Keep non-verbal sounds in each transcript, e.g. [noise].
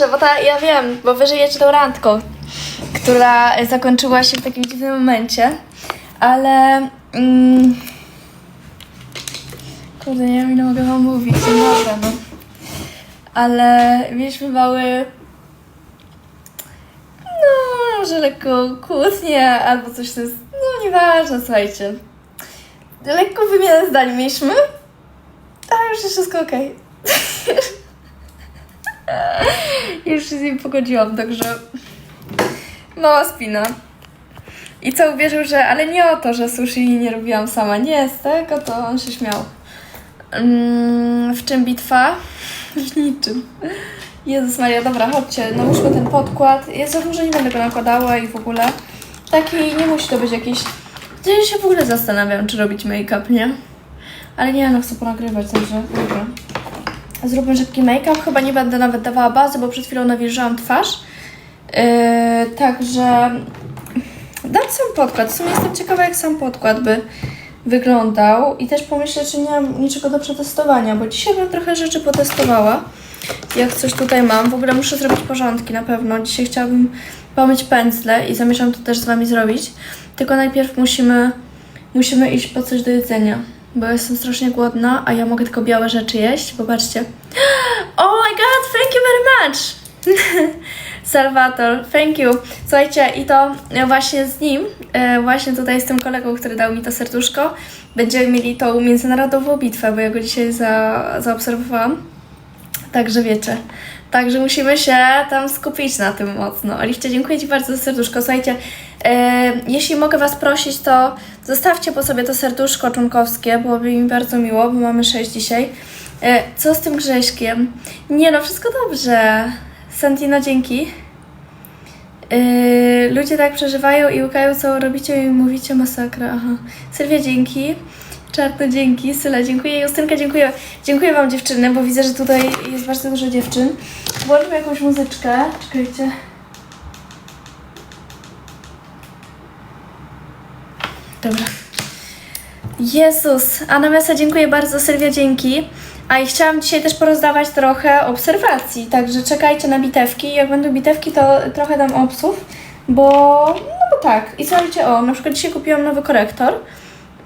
dobrze, bo ta, ja wiem, bo wy żyjecie tą randką, która e, zakończyła się w takim dziwnym momencie, ale... Mm, kurde, nie wiem ile mogę wam mówić, no dobra, no. Ale mieliśmy mały... No, może lekko kłótnię albo coś jest... No, nieważne, słuchajcie. Lekko wymianę zdań mieliśmy, ale już jest wszystko okej. [laughs] Już się z nim pogodziłam, także mała spina. I co uwierzył, że ale nie o to, że sushi nie robiłam sama. Nie, z tego to on się śmiał. Mm, w czym bitwa? [laughs] W niczym. Jezus Maria, dobra, chodźcie, nałóżmy ten podkład. Za dużo nie będę go nakładała i w ogóle. Taki, nie musi to być jakiś... Ja się w ogóle zastanawiam, czy robić make-up, nie? Ale nie, no chcę ponagrywać, także dobra. Zróbmy szybki make-up. Chyba nie będę nawet dawała bazy, bo przed chwilą nawilżyłam twarz. Yy, także dam sam podkład. W sumie jestem ciekawa, jak sam podkład by wyglądał. I też pomyślę, czy nie mam niczego do przetestowania, bo dzisiaj bym trochę rzeczy potestowała. Jak coś tutaj mam. W ogóle muszę zrobić porządki na pewno. Dzisiaj chciałabym pomyć pędzle i zamierzam to też z Wami zrobić. Tylko najpierw musimy, musimy iść po coś do jedzenia. Bo jestem strasznie głodna, a ja mogę tylko białe rzeczy jeść. Popatrzcie. [gasps] Oh my god, thank you very much! [laughs] Salvator, thank you. Słuchajcie, i to właśnie z nim, e, właśnie tutaj z tym kolegą, który dał mi to serduszko, będziemy mieli tą międzynarodową bitwę, bo ja go dzisiaj za, zaobserwowałam. Także wiecie. Także musimy się tam skupić na tym mocno. Oliwcie, dziękuję Ci bardzo za serduszko. Słuchajcie, e, jeśli mogę Was prosić, to zostawcie po sobie to serduszko członkowskie, byłoby mi bardzo miło, bo mamy 6 dzisiaj. E, co z tym Grześkiem? Nie no, wszystko dobrze. Santino, dzięki. Yy, ludzie tak przeżywają i łukają, co robicie i mówicie masakra. Aha. Sylwia, dzięki. Czarno, dzięki. Syla, dziękuję. Justynka, dziękuję. Dziękuję Wam dziewczyny, bo widzę, że tutaj jest bardzo dużo dziewczyn. Włączmy jakąś muzyczkę. Czekajcie. Dobra. Jezus, Anna Mesa, dziękuję bardzo, Sylwia, dzięki. A i chciałam dzisiaj też porozdawać trochę obserwacji, także czekajcie na bitewki. Jak będą bitewki, to trochę dam obsów, bo no bo tak. I słuchajcie, o, na przykład dzisiaj kupiłam nowy korektor,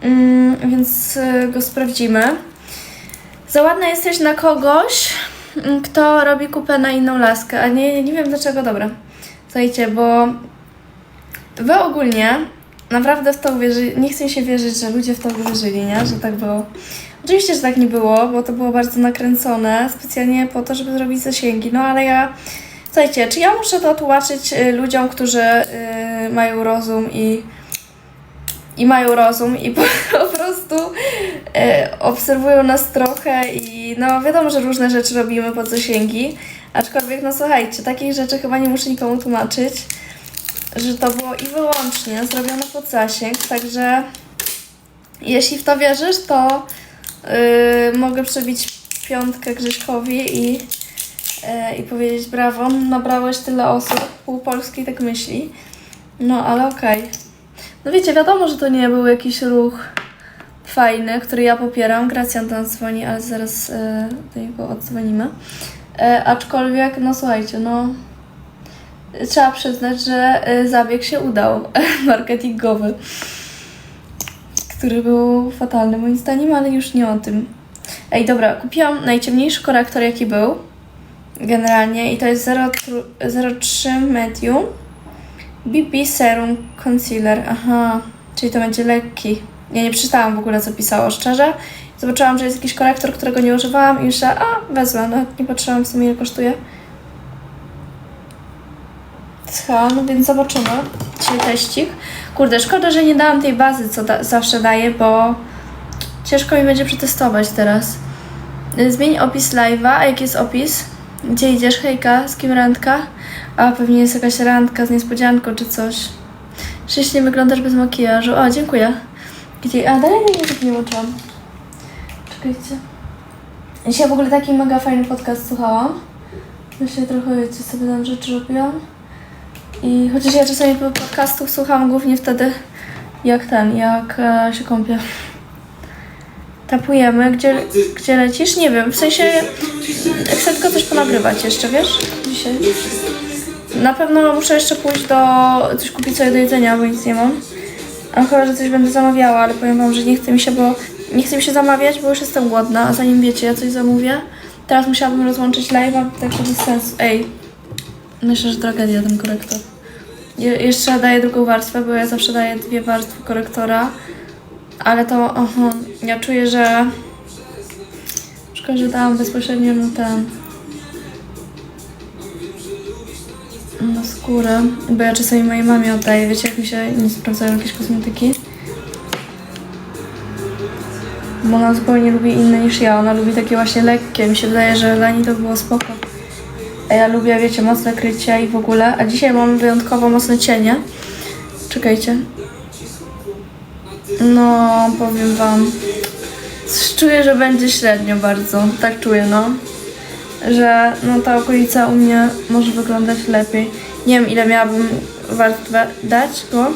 mm, więc y, go sprawdzimy. Za ładna jesteś na kogoś, mm, kto robi kupę na inną laskę, a nie, nie wiem dlaczego, dobra. Słuchajcie, bo wy ogólnie naprawdę w to uwierzyli, nie chcę się wierzyć, że ludzie w to uwierzyli, nie? Że tak było. Oczywiście, że tak nie było, bo to było bardzo nakręcone, specjalnie po to, żeby zrobić zasięgi, no ale ja... Słuchajcie, czy ja muszę to tłumaczyć y, ludziom, którzy y, mają rozum i i mają rozum i [laughs] po, po prostu y, obserwują nas trochę i no wiadomo, że różne rzeczy robimy pod zasięgi, aczkolwiek no słuchajcie, takich rzeczy chyba nie muszę nikomu tłumaczyć, że to było i wyłącznie zrobione pod zasięg, także jeśli w to wierzysz, to yy, mogę przebić piątkę Grześkowi i, yy, i powiedzieć brawo, nabrałeś tyle osób, pół Polski tak myśli. No, ale okej. No wiecie, wiadomo, że to nie był jakiś ruch fajny, który ja popieram. Gracjan do dzwoni, ale zaraz yy, do niego odzwonimy. Yy, aczkolwiek, no słuchajcie, no trzeba przyznać, że y, zabieg się udał [laughs] marketingowy, który był fatalny moim zdaniem, ale już nie o tym. Ej, dobra, kupiłam najciemniejszy korektor, jaki był generalnie i to jest 0,tru- 03 Medium BB Serum Concealer. Aha, czyli to będzie lekki. Ja nie przeczytałam w ogóle, co pisało, szczerze. Zobaczyłam, że jest jakiś korektor, którego nie używałam i myślałam, a wezmę, no nie patrzyłam w sumie ile kosztuje. Słucham, no więc zobaczymy. Dzisiaj teścik. Kurde, szkoda, że nie dałam tej bazy, co da zawsze daję, bo ciężko mi będzie przetestować teraz. Y, Zmień opis live'a. A jaki jest opis? Gdzie idziesz, hejka? Z kim randka? A pewnie jest jakaś randka z niespodzianką czy coś. Ślicznie wyglądasz bez makijażu. O, dziękuję. Gdzie? A, dalej nie, nie włączyłam. Czekajcie. Dzisiaj w ogóle taki mega fajny podcast słuchałam. Myślę trochę, wiecie, sobie tam rzeczy robiłam. I chociaż ja czasami podcastów słucham głównie wtedy, jak ten, jak e, się kąpię. Tapujemy. Gdzie, gdzie lecisz? Nie wiem, w sensie chcę tylko coś ponagrywać jeszcze, wiesz? Dzisiaj. Na pewno muszę jeszcze pójść do... coś kupić sobie do jedzenia, bo nic nie mam. A chyba, że coś będę zamawiała, ale powiem wam, że nie chce mi się, bo nie chce mi się zamawiać, bo już jestem głodna, a zanim wiecie, ja coś zamówię, teraz musiałabym rozłączyć live'a, tak to bez sensu. Ej, myślę, że tragedia ten korektor. Je jeszcze daję drugą warstwę, bo ja zawsze daję dwie warstwy korektora, ale to, aha, ja czuję, że szkoda, że dałam bezpośrednio na ten na skórę, bo ja czasami mojej mamie oddaję, wiecie, jak mi się nie sprawdzają jakieś kosmetyki. Bo ona zupełnie lubi inne niż ja, ona lubi takie właśnie lekkie, mi się wydaje, że dla niej to było spoko. A ja lubię, wiecie, mocne krycie i w ogóle, a dzisiaj mam wyjątkowo mocne cienie. Czekajcie. No, powiem wam. Czuję, że będzie średnio bardzo, tak czuję, no że no ta okolica u mnie może wyglądać lepiej. Nie wiem ile miałabym warstwę dać go,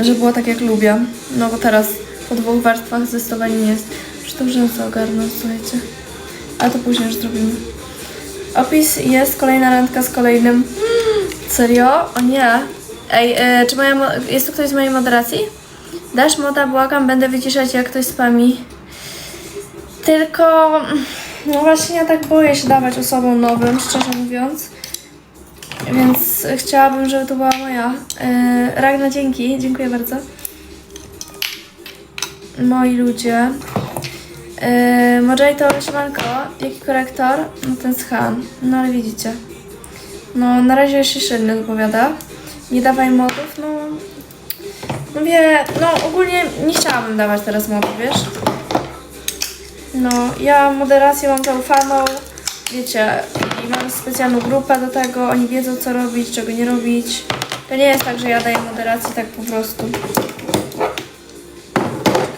żeby było tak jak lubię. No bo teraz po dwóch warstwach zdecydowanie nie jest. Muszę to rzęsy ogarnąć, słuchajcie. Ale to później już zrobimy. Opis jest kolejna randka z kolejnym. Serio? O nie. Ej, e, czy moja, mo- jest tu ktoś z mojej moderacji? Dasz moda, błagam, będę wyciszać jak ktoś spami. Tylko, no właśnie ja tak boję się dawać osobom nowym, szczerze mówiąc. Więc chciałabym, żeby to była moja. Yy, Ragna, dzięki, dziękuję bardzo. Moi ludzie. Yy, Mojito, siemanko, jaki korektor? No ten z Han. No ale widzicie. No na razie się średnio zapowiada. Nie dawaj modów, no... No wie, no ogólnie nie chciałabym dawać teraz modów, wiesz? No, ja moderację mam zaufaną, wiecie, i mam specjalną grupę do tego, oni wiedzą co robić, czego nie robić. To nie jest tak, że ja daję moderację tak po prostu.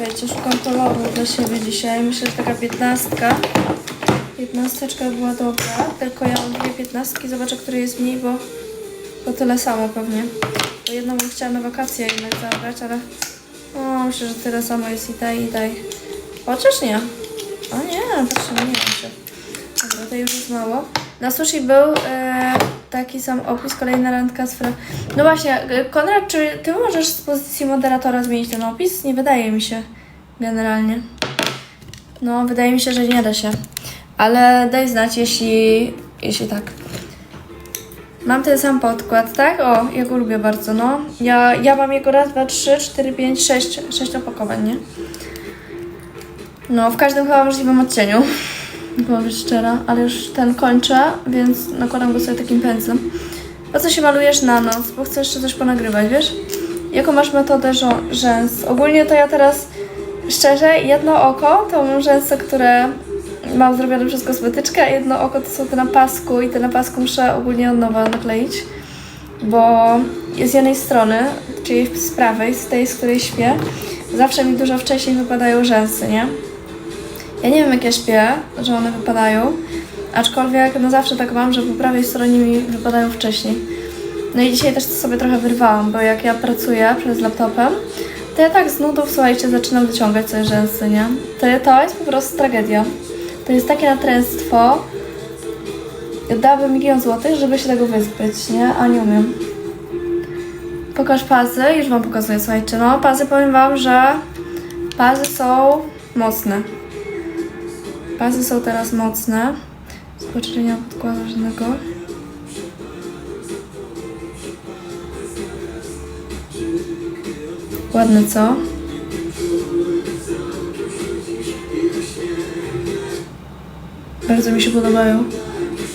Czekajcie, szukam kolorów dla siebie dzisiaj. Myślę, że taka piętnastka. Piętnasteczka była dobra, tylko ja mam dwie piętnastki, zobaczę, który jest mniej, bo, bo tyle samo pewnie. Bo jedną bym chciała na wakacje jednak zabrać, ale o, myślę, że tyle samo jest i tej, i tej. Chociaż nie. O nie, patrzcie, nie wiem się. Dobra, to już jest mało. Na sushi był e, taki sam opis, kolejna randka z Fra... No właśnie, Konrad, czy ty możesz z pozycji moderatora zmienić ten opis? Nie wydaje mi się, generalnie. No, wydaje mi się, że nie da się. Ale daj znać, jeśli, jeśli tak. Mam ten sam podkład, tak? O, ja go lubię bardzo, no. Ja, ja mam jego raz, dwa, trzy, cztery, pięć, sześć, sześć opakowań, nie? No, w każdym chyba możliwym odcieniu. Być szczera, ale już ten kończę, więc nakładam go sobie takim pędzlem. Po co się malujesz na noc? Bo chcę jeszcze coś ponagrywać, wiesz? Jaką masz metodę rzęs? Ogólnie to ja teraz, szczerze, jedno oko to mam rzęsy, które mam zrobione przez kosmetyczkę, a jedno oko to są te na pasku i te na pasku muszę ogólnie od nowa nakleić, bo z jednej strony, czyli z prawej, z tej, z której śpię, zawsze mi dużo wcześniej wypadają rzęsy, nie? Ja nie wiem jak ja śpię, że one wypadają, aczkolwiek no zawsze tak mam, że po prawej stronie mi wypadają wcześniej. No i dzisiaj też to sobie trochę wyrwałam, bo jak ja pracuję przez laptopem, to ja tak z nudów, słuchajcie, zaczynam wyciągać sobie rzęsy, nie? To, to jest po prostu tragedia. To jest takie natręctwo. Dałabym milion złotych, żeby się tego wyzbyć, nie? A nie umiem. Pokaż pazy, już wam pokazuję, słuchajcie. No, pazy powiem wam, że pazy są mocne. Pazy są teraz mocne. Mam podkładu żadnego. Ładne, co? Bardzo mi się podobają.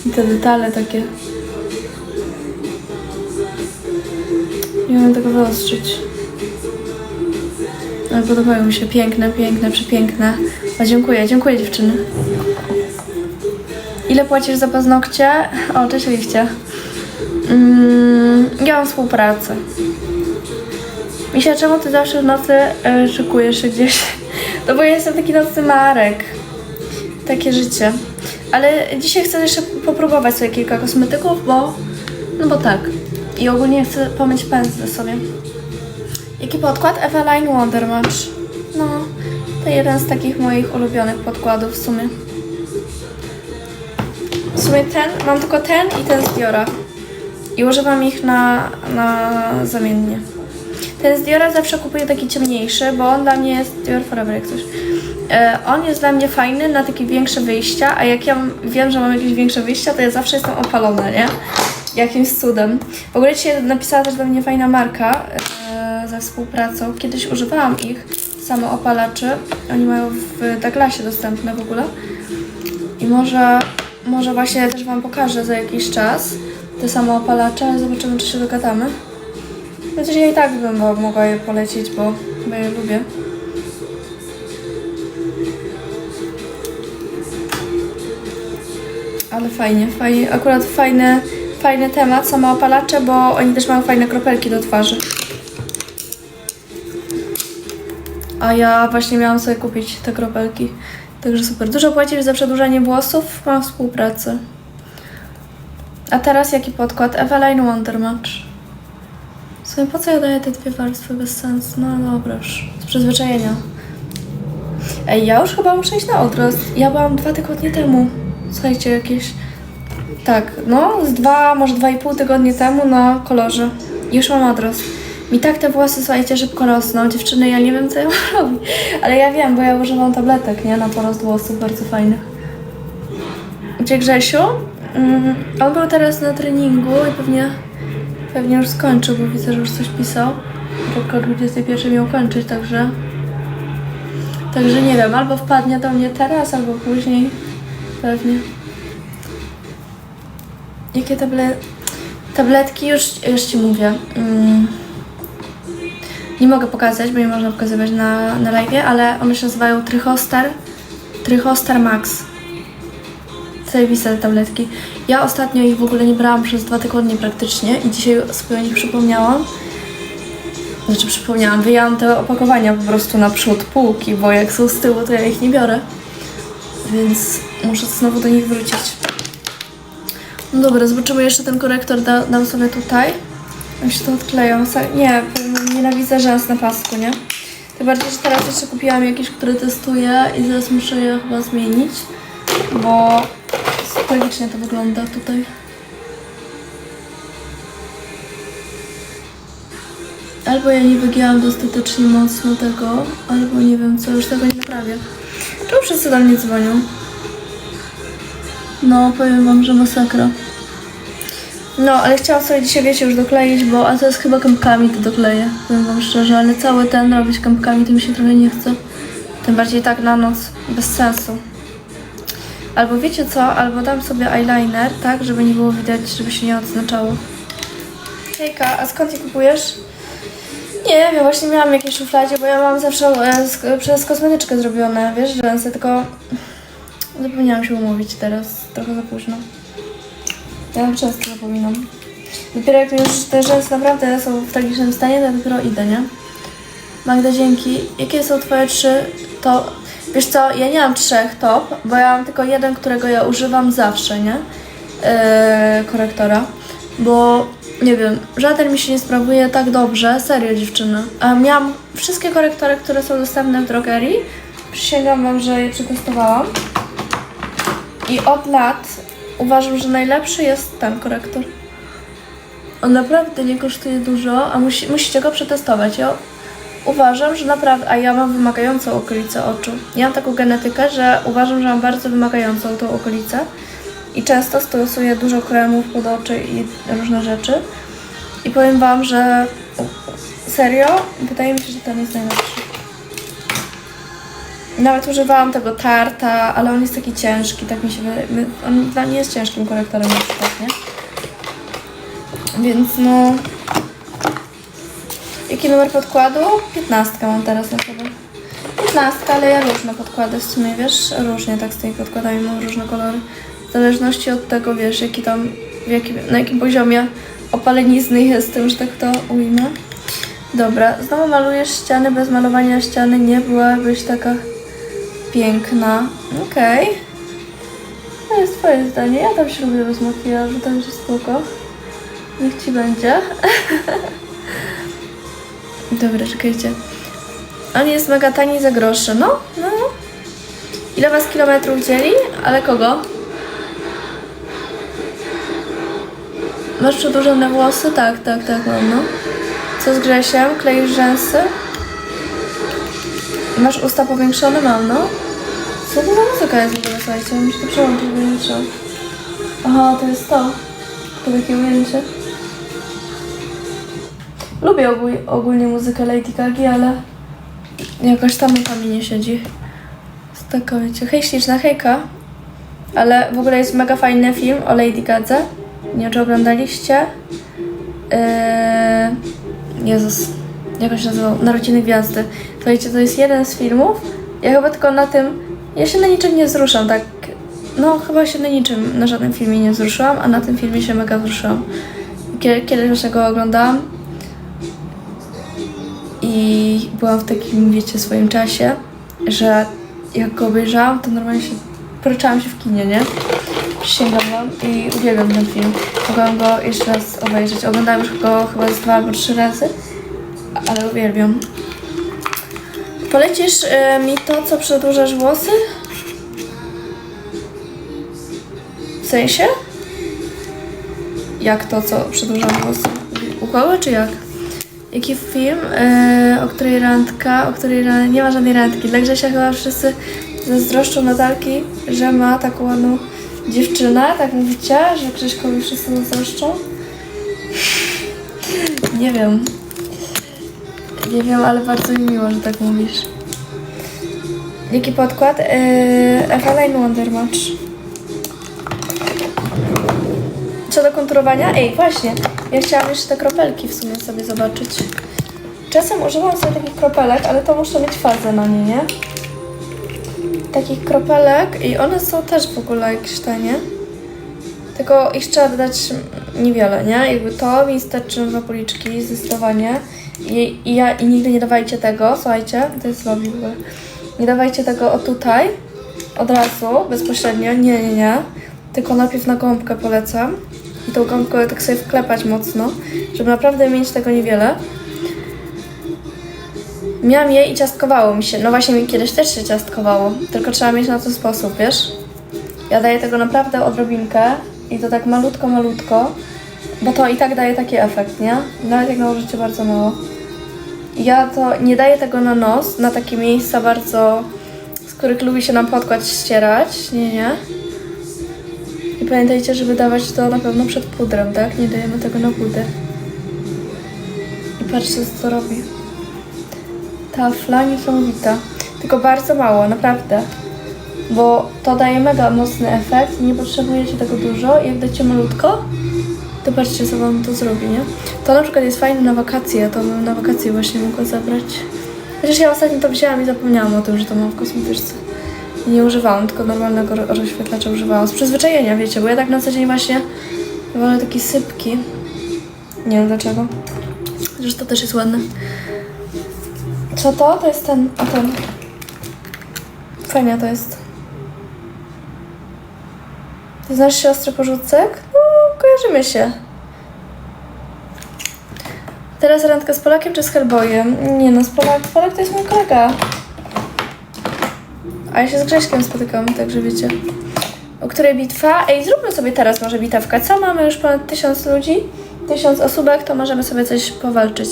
I te detale takie. Nie umiem tego wyostrzyć. Ale podobają mi się. Piękne, piękne, przepiękne. Dziękuję, dziękuję dziewczyny. Ile płacisz za paznokcie? O, cześć liście. Mm, ja mam współpracę. Misia, czemu ty zawsze w nocy y, szykujesz się gdzieś? [laughs] No bo ja jestem taki nocny Marek. Takie życie. Ale dzisiaj chcę jeszcze popróbować sobie kilka kosmetyków, bo... No bo tak. I ogólnie chcę pomyć pędzle sobie. Jaki podkład? Eveline Wonder. No, To jeden z takich moich ulubionych podkładów w sumie. W sumie ten, mam tylko ten i ten z Diora. I używam ich na, na zamiennie. Ten z Diora zawsze kupuję taki ciemniejszy, bo on dla mnie jest Dior Forever jak coś. E, on jest dla mnie fajny na takie większe wyjścia, a jak ja wiem, że mam jakieś większe wyjścia, to ja zawsze jestem opalona, nie? Jakimś cudem. W ogóle dzisiaj napisała też do mnie fajna marka ze współpracą. Kiedyś używałam ich, samoopalaczy. Oni mają w Douglasie dostępne w ogóle. I może, może właśnie też Wam pokażę za jakiś czas te samoopalacze, ale zobaczymy, czy się dogadamy. Chociaż ja i tak bym mo- mogła je polecić, bo, bo je lubię. Ale fajnie, fajnie. Akurat fajny, fajny temat, samoopalacze, bo oni też mają fajne kropelki do twarzy. A ja właśnie miałam sobie kupić te kropelki. Także super. Dużo płacisz za przedłużanie włosów? Mam współpracę. A teraz jaki podkład? Eveline Wonder Match. W sumie po co ja daję te dwie warstwy bez sensu? No dobra już. Z przyzwyczajenia. Ej, ja już chyba muszę iść na odrost. Ja byłam dwa tygodnie temu. Słuchajcie, jakieś... Tak, no z dwa, może dwa i pół tygodnie temu na kolorze. Już mam odrost. Mi tak te włosy, słuchajcie, szybko rosną. Dziewczyny, ja nie wiem, co ja mam robić. Ale ja wiem, bo ja używam tabletek, nie? Na porost włosów bardzo fajnych. Gdzie Grzesiu? Mm, on był teraz na treningu i pewnie, pewnie już skończył, bo widzę, że już coś pisał. Tylko o 21 miał kończyć, także... Także nie wiem, albo wpadnie do mnie teraz, albo później. Pewnie. Jakie table... tabletki? Już, już Ci mówię. Mm. Nie mogę pokazać, bo nie można pokazywać na, na live, ale one się nazywają Trychostar. Trychostar Max. Zajebiste te tabletki. Ja ostatnio ich w ogóle nie brałam przez dwa tygodnie praktycznie i dzisiaj sobie o nich przypomniałam. Znaczy przypomniałam, wyjęłam te opakowania po prostu naprzód półki, bo jak są z tyłu, to ja ich nie biorę. Więc muszę znowu do nich wrócić. No dobra, zobaczymy jeszcze ten korektor, da, dam sobie tutaj. Jak się to odkleją. Nie, nienawidzę rzęs na pasku, nie? Tym bardziej, że teraz jeszcze kupiłam jakieś, które testuję i zaraz muszę je chyba zmienić, bo tragicznie to wygląda tutaj. Albo ja nie wygięłam dostatecznie mocno tego, albo nie wiem co, już tego nie naprawię. Czemu wszyscy do mnie dzwonią? No, powiem wam, że masakra. No, ale chciałam sobie dzisiaj, wiecie, już dokleić, bo a teraz chyba kępkami to dokleję, powiem wam szczerze, ale cały ten robić kępkami to mi się trochę nie chce. Tym bardziej tak na noc, bez sensu. Albo wiecie co, albo dam sobie eyeliner, tak, żeby nie było widać, żeby się nie odznaczało. Hejka, a skąd je kupujesz? Nie wiem, właśnie miałam jakieś szufladzie, bo ja mam zawsze e, przez kosmetyczkę zrobione, wiesz, rzęsy, tylko zapomniałam się umówić teraz, trochę za późno. Ja często zapominam. Dopiero jak już te rzęsy naprawdę są w tragicznym stanie, to dopiero idę, nie? Magda, dzięki. Jakie są twoje trzy to... Wiesz co, ja nie mam trzech top, bo ja mam tylko jeden, którego ja używam zawsze, nie? Yy, korektora. Bo, nie wiem, żaden mi się nie sprawuje tak dobrze, serio dziewczyny. A miałam wszystkie korektory, które są dostępne w drogerii. Przysięgam wam, że je przetestowałam. I od lat uważam, że najlepszy jest ten korektor. On naprawdę nie kosztuje dużo, a musi, musicie go przetestować. Ja uważam, że naprawdę, a ja mam wymagającą okolicę oczu. Ja mam taką genetykę, że uważam, że mam bardzo wymagającą tą okolicę i często stosuję dużo kremów pod oczy i różne rzeczy. I powiem Wam, że serio, wydaje mi się, że ten jest najlepszy. Nawet używałam tego tarta, ale on jest taki ciężki, tak mi się wydaje. On dla mnie jest ciężkim korektorem na przykład, nie? Więc no... Jaki numer podkładu? 15 mam teraz na sobie. 15, ale ja różne podkłady w sumie, wiesz, różnie tak z tymi podkładami mam różne kolory. W zależności od tego, wiesz, jaki tam, w jakim, na jakim poziomie opalenizny jestem, że tak to ujmę. Dobra, znowu malujesz ściany, bez malowania ściany nie byłabyś taka piękna. Okej. To jest twoje zdanie, ja tam się lubię bez makijażu, także spoko. Niech ci będzie. [laughs] Dobra, czekajcie. On jest mega tani za grosze. No, no. Ile was kilometrów dzieli? Ale kogo? Masz przedłużone włosy? Tak, tak, tak, mam, no. Co z Grzesiem? Kleisz rzęsy? Masz usta powiększone? Mam, no. Co to za muzyka jest w ogóle, słuchajcie? Muszę to przełączyć, bo nie trzeba. Aha, to jest to. To takie ujęcie. Lubię ogół, ogólnie muzykę Lady Gagi, ale jakoś tam mi nie siedzi. Jest taka, wiecie, hej śliczna, hejka. Ale w ogóle jest mega fajny film o Lady Gadze. Nie wiem, czy oglądaliście. Eee, Jezus, jak on nazywał? Narodziny Gwiazdy. Słuchajcie, to jest jeden z filmów. Ja chyba tylko na tym... Ja się na niczym nie wzruszam, tak... No, chyba się na niczym, na żadnym filmie nie wzruszyłam, a na tym filmie się mega wzruszyłam. Kiedy, kiedyś właśnie go oglądałam i byłam w takim, wiecie, swoim czasie, że jak go obejrzałam, to normalnie się poryczałam się w kinie, nie? Przysięgam i uwielbiam ten film. Mogłam go jeszcze raz obejrzeć. Oglądałam już go chyba z dwa albo trzy razy, ale uwielbiam. Polecisz y, mi to, co przedłużasz włosy? W sensie? Jak to, co przedłuża włosy? U czy jak? Jaki film? E, o której randka? O której. Nie ma żadnej randki. Dla Grzesia chyba wszyscy zazdroszczą Natalki, że ma taką ładną dziewczynę. Tak mówicie? Że Grześkowi wszyscy zazdroszczą? Nie wiem. Nie wiem, ale bardzo mi miło, że tak mówisz. Jaki podkład? E, Eveline Wonder Match. Co do konturowania? Ej, właśnie, ja chciałam jeszcze te kropelki w sumie sobie zobaczyć. Czasem używam sobie takich kropelek, ale to muszę mieć fazę na nie, nie? Takich kropelek i one są też w ogóle jakieś tanie. Tylko ich trzeba dodać niewiele, nie? Jakby to mi starczy na policzki, zdecydowanie. I, i, ja, I nigdy nie dawajcie tego, słuchajcie, to jest lobby w. Nie dawajcie tego o tutaj, od razu, bezpośrednio, nie, nie, nie. Tylko najpierw na gąbkę polecam. I tą gąbkę tak sobie wklepać mocno, żeby naprawdę mieć tego niewiele. Miałam je i ciastkowało mi się. No właśnie mi kiedyś też się ciastkowało, tylko trzeba mieć na to sposób, wiesz? Ja daję tego naprawdę odrobinkę i to tak malutko, malutko, bo to i tak daje taki efekt, nie? Nawet jak nałożycie bardzo mało. Ja to nie daję tego na nos, na takie miejsca bardzo, z których lubi się nam podkład ścierać. Nie, nie. I pamiętajcie, żeby dawać to na pewno przed pudrem, tak? Nie dajemy tego na puder. I patrzcie, co robi. Tafla niesamowita. Tylko bardzo mało, naprawdę. Bo to daje mega mocny efekt, nie potrzebujecie tego dużo jak dacie malutko, to patrzcie, co wam to zrobi, nie? To na przykład jest fajne na wakacje, to bym na wakacje właśnie mogła zabrać. Chociaż ja ostatnio to wzięłam i zapomniałam o tym, że to mam w kosmetyczce. I nie używałam, tylko normalnego ro- rozświetlacza używałam. Z przyzwyczajenia, wiecie, bo ja tak na co dzień właśnie wolę takie sypki. Nie wiem dlaczego. Zresztą to też jest ładne. Co to? To jest ten, a ten. Fajnie to jest. Znasz siostrę Porzucek? Kojarzymy się. Teraz randka z Polakiem czy z Hellboyem? Nie no, z Polak, Polak to jest mój kolega. A ja się z Grześkiem spotykam, także wiecie. O której bitwa? Ej, zróbmy sobie teraz może bitewkę. Co? Mamy już ponad tysiąc ludzi, tysiąc osóbek, to możemy sobie coś powalczyć.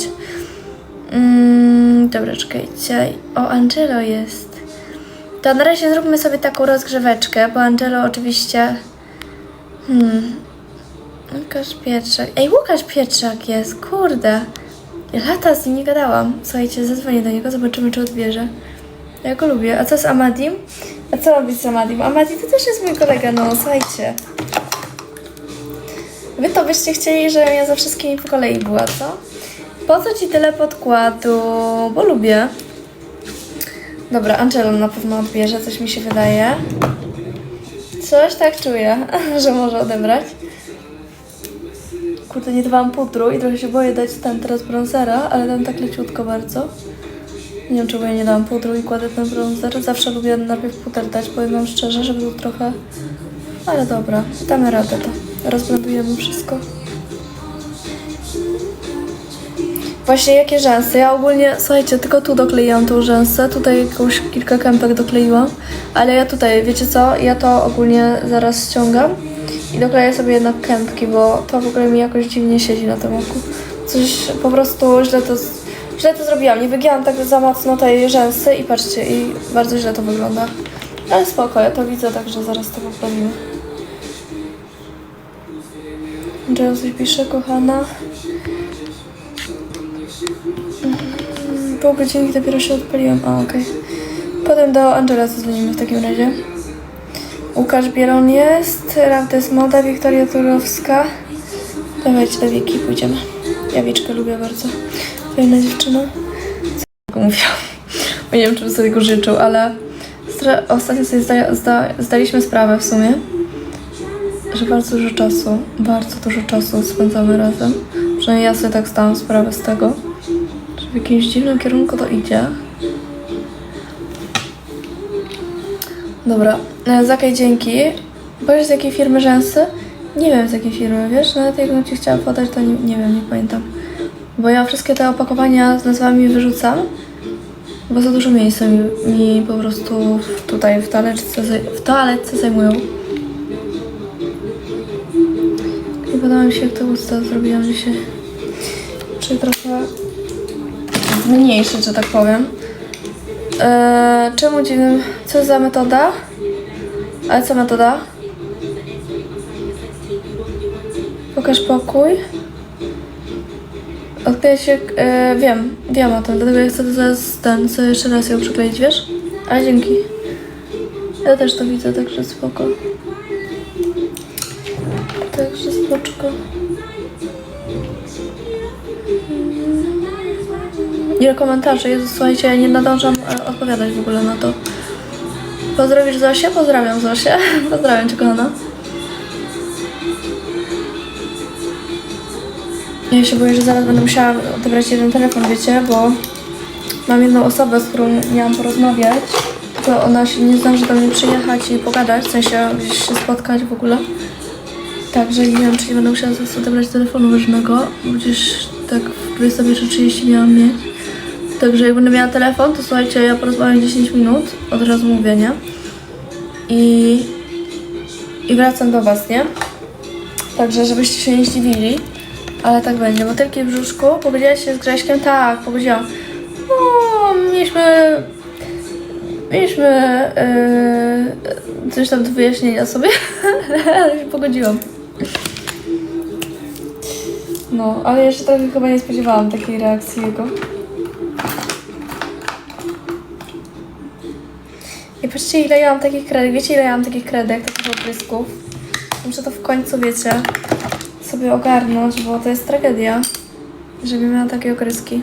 Mm, dobra, czekajcie. O, Angelo jest. To na razie zróbmy sobie taką rozgrzeweczkę, bo Angelo oczywiście... Hmm... Łukasz Pietrzak. Ej, Łukasz Pietrzak jest, kurde. Lata z nim nie gadałam. Słuchajcie, zadzwonię do niego, zobaczymy, czy odbierze. Ja go lubię. A co z Amadim? A co robić z Amadim? Amadi to też jest mój kolega, no słuchajcie. Wy to byście chcieli, żebym ja za wszystkimi po kolei była, co? Po co ci tyle podkładu? Bo lubię. Dobra, Angelo na pewno odbierze, coś mi się wydaje. Coś tak czuję, [laughs] że może odebrać. Kurde, nie dawałam pudru i trochę się boję dać ten teraz bronzera, ale dam tak leciutko bardzo. Nie wiem, czemu ja nie dałam pudru i kładę ten bronzer. Zawsze lubię najpierw puder dać, powiem wam szczerze, żeby był trochę... Ale dobra, damy radę to. Rozblendujemy wszystko. Właśnie jakie rzęsy? Ja ogólnie, słuchajcie, tylko tu dokleiłam tą rzęsę, tutaj jakąś kilka kępek dokleiłam, ale ja tutaj, wiecie co, ja to ogólnie zaraz ściągam i dokleję sobie jednak kępki, bo to w ogóle mi jakoś dziwnie siedzi na tym oku. Coś po prostu źle to, źle to zrobiłam, nie wygięłam tak za mocno tej rzęsy i patrzcie, i bardzo źle to wygląda. Ale spoko, ja to widzę, także zaraz to poprawimy. Andrzej coś pisze, kochana. Pół godzinki dopiero się odpaliłam. A, okej. Potem do Angela zadzwonimy w takim razie. Łukasz Bieron jest, Ramtes Moda, Wiktoria Turowska. Dawajcie do Wiki, pójdziemy. Ja Wiczkę lubię bardzo. Fajna dziewczyna. Co mówiłam? [laughs] Nie wiem, czym sobie tego życzył, ale ostatnio sobie zda- zda- zdaliśmy sprawę w sumie, że bardzo dużo czasu, bardzo dużo czasu spędzamy razem. Przynajmniej ja sobie tak zdałam sprawę z tego że w jakimś dziwnym kierunku to idzie. Dobra, e, Zakaj, dzięki. Powiesz z jakiej firmy rzęsy? Nie wiem z jakiej firmy, wiesz? Nawet jakbym ci chciała podać, to nie, nie wiem, nie pamiętam. Bo ja wszystkie te opakowania z nazwami wyrzucam, bo za dużo miejsca mi, mi po prostu tutaj w toaletce, w toaletce zajmują. Nie podoba mi się, jak to usta zrobiłam dzisiaj. Czyli trochę mniejszy, że tak powiem. Eee, czemu dziwnym? Co za metoda? Ale co metoda? Pokaż pokój. Odkleję się. E, wiem, wiem o tym, dlatego ja chcę to zaraz ten, sobie jeszcze raz ją przykleić, wiesz? Ale dzięki. Ja też to widzę, także spoko. Także spoczko. Ile komentarzy? Jezu, słuchajcie, ja nie nadążam e, odpowiadać w ogóle na to. Pozdrowisz Zosię? Pozdrawiam Zosię. [laughs] Pozdrawiam Cię, kochana. Ja się boję, że zaraz będę musiała odebrać jeden telefon, wiecie, bo mam jedną osobę, z którą miałam porozmawiać, tylko ona się nie zdąży do mnie przyjechać i pogadać, w sensie gdzieś się spotkać w ogóle. Także nie wiem, czy nie będę musiała zaraz odebrać telefonu ważnego, bo gdzieś tak w 21.30 miałam mieć. Także jak będę miała telefon, to słuchajcie, ja porozmawiam 10 minut, od razu nie? I, i wracam do Was, nie? Także żebyście się nie zdziwili, ale tak będzie. Motylki w brzuszku, pogodziłaś się z Grześkiem? Tak, pogodziłam. No, mieliśmy... Mieliśmy yy, coś tam do wyjaśnienia sobie, [laughs] ale się pogodziłam. No, ale jeszcze trochę chyba nie spodziewałam takiej reakcji jego. Patrzcie ile ja mam takich kredek. Wiecie ile ja mam takich kredek, takich oprysków? Muszę to w końcu, wiecie, sobie ogarnąć, bo to jest tragedia, żeby miała takie okryski.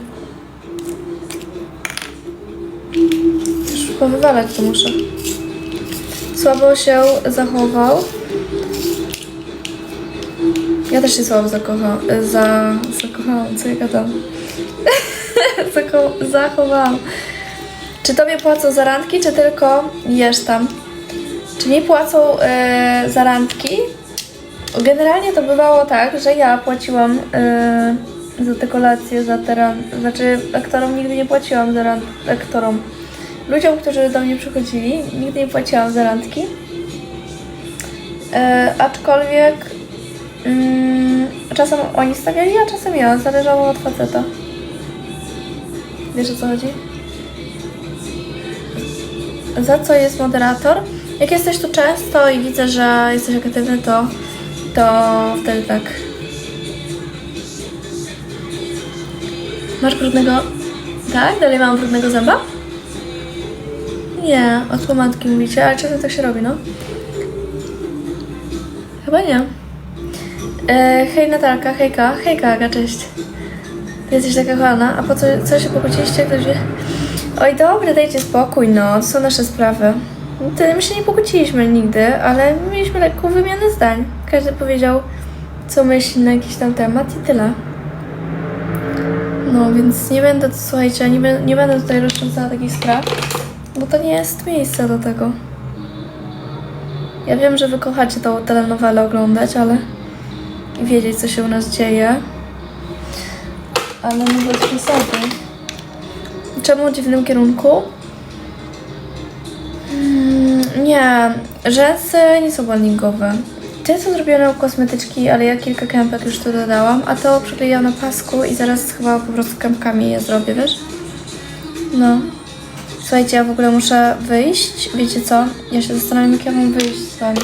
Już powywalać to muszę. Słabo się zachował. Ja też się słabo zakochałam. Za, zakochałam, co ja gadam? [laughs] Zako- zachowałam. Czy tobie płacą za randki, czy tylko jesz tam? Czy mi płacą e, za randki? Generalnie to bywało tak, że ja płaciłam e, za te kolacje, za te ran... Znaczy aktorom nigdy nie płaciłam za rand... aktorom. Ludziom, którzy do mnie przychodzili, nigdy nie płaciłam za randki. E, aczkolwiek mm, czasem oni stawiali, a czasem ja. Zależało od faceta. Wiesz o co chodzi? Za co jest moderator. Jak jesteś tu często i widzę, że jesteś aktywny, to, to wtedy tak. Masz brudnego... Tak? Dalej mam brudnego zęba? Nie, od pomadki mówicie, ale czasem tak się robi, no. Chyba nie. E, hej Natalka, hejka, hejka Aga, cześć. Jesteś taka kochana, a po co, co się pokłóciliście? Ktoś wie? Oj, dobra, dajcie spokój, no, to są nasze sprawy. Ty, my się nie pokłóciliśmy nigdy, ale mieliśmy lekką wymianę zdań. Każdy powiedział, co myśli na jakiś tam temat i tyle. No, więc nie będę, słuchajcie, nie, nie będę tutaj roztrząsała takich spraw, bo to nie jest miejsce do tego. Ja wiem, że wy kochacie tą telenowelę oglądać, ale i wiedzieć, co się u nas dzieje. ale nie bez przesady. Czemu dziwnym kierunku? Mm, nie, rzęsy nie są bowlingowe. Te są zrobione u kosmetyczki, ale ja kilka kępek już tu dodałam, a to przyklejałam na pasku i zaraz chyba po prostu kępkami je zrobię, wiesz? No. Słuchajcie, ja w ogóle muszę wyjść. Wiecie co? Ja się zastanawiam, jak ja mam wyjść z wami.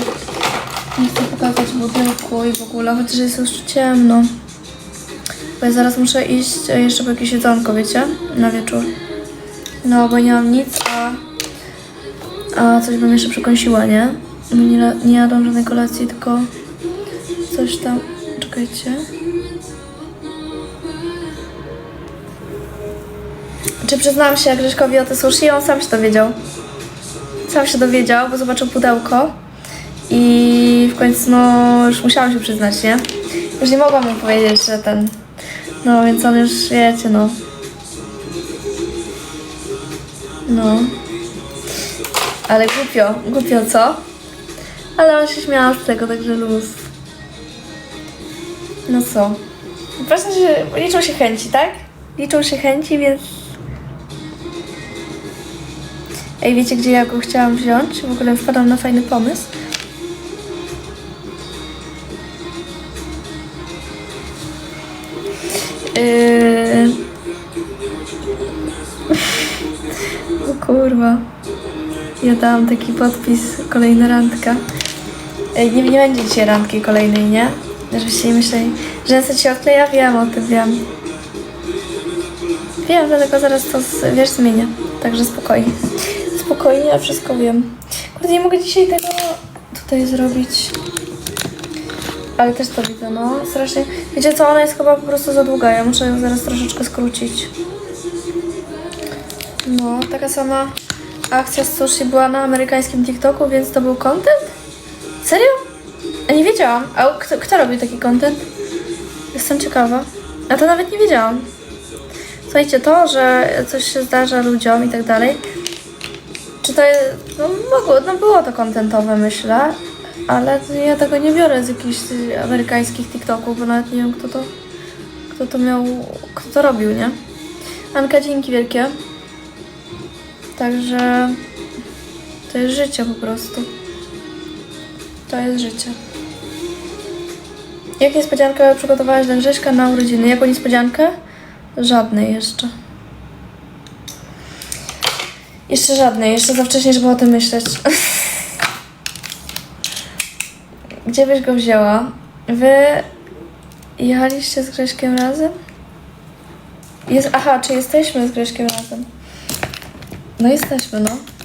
Nie chcę pokazać budynku i w ogóle, chociaż jest już ciemno. Bo ja zaraz muszę iść e, jeszcze po jakieś jedzonko, wiecie? Na wieczór. No, bo nie mam nic, a... A coś bym jeszcze przekąsiła, nie? Nie, nie jadłam żadnej kolacji, tylko coś tam... Czekajcie. Czy przyznałam się Grześkowi o te sushi? On sam się dowiedział. Sam się dowiedział, bo zobaczył pudełko. I w końcu, no, już musiałam się przyznać, nie? Już nie mogłam mu powiedzieć, że ten... No, więc on już, wiecie, no. No. Ale głupio, głupio, co? Ale on się śmiał z tego, także luz. No co? Ważne, że liczą się chęci, tak? Liczą się chęci, więc... Ej, wiecie, gdzie ja go chciałam wziąć? W ogóle wpadłam na fajny pomysł. Yy... Kurwa. Ja dałam taki podpis, kolejna randka. Nie, nie będzie dzisiaj randki kolejnej, nie? Żebyście nie myśleli, że ja się odkleja, wiem o tym, wiem. Wiem, dlatego zaraz to, z- wiesz, zmienię. Także spokojnie. Spokojnie, ja wszystko wiem. Kurde, nie mogę dzisiaj tego tutaj zrobić. Ale też to widzę, no. Strasznie. Wiecie co, ona jest chyba po prostu za długa. Ja muszę ją zaraz troszeczkę skrócić. No, taka sama akcja z sushi była na amerykańskim TikToku, więc to był content? Serio? A nie wiedziałam. A kto, kto robi taki content? Jestem ciekawa. A to nawet nie wiedziałam. Słuchajcie, to, że coś się zdarza ludziom i tak dalej, czy to jest, no mogło, no było to kontentowe, myślę, ale ja tego nie biorę z jakichś amerykańskich TikToków, bo nawet nie wiem, kto to, kto to miał, kto to robił, nie? Anka, dzięki wielkie. Także to jest życie po prostu. To jest życie. Jak niespodziankę przygotowałaś dla Grześka na urodziny? Jaką niespodziankę? Żadnej jeszcze. Jeszcze żadnej, jeszcze za wcześnie, żeby o tym myśleć. [laughs] Gdzie byś go wzięła? Wy jechaliście z Grześkiem razem? Jest, aha, czy jesteśmy z Grześkiem razem? No jesteśmy, no.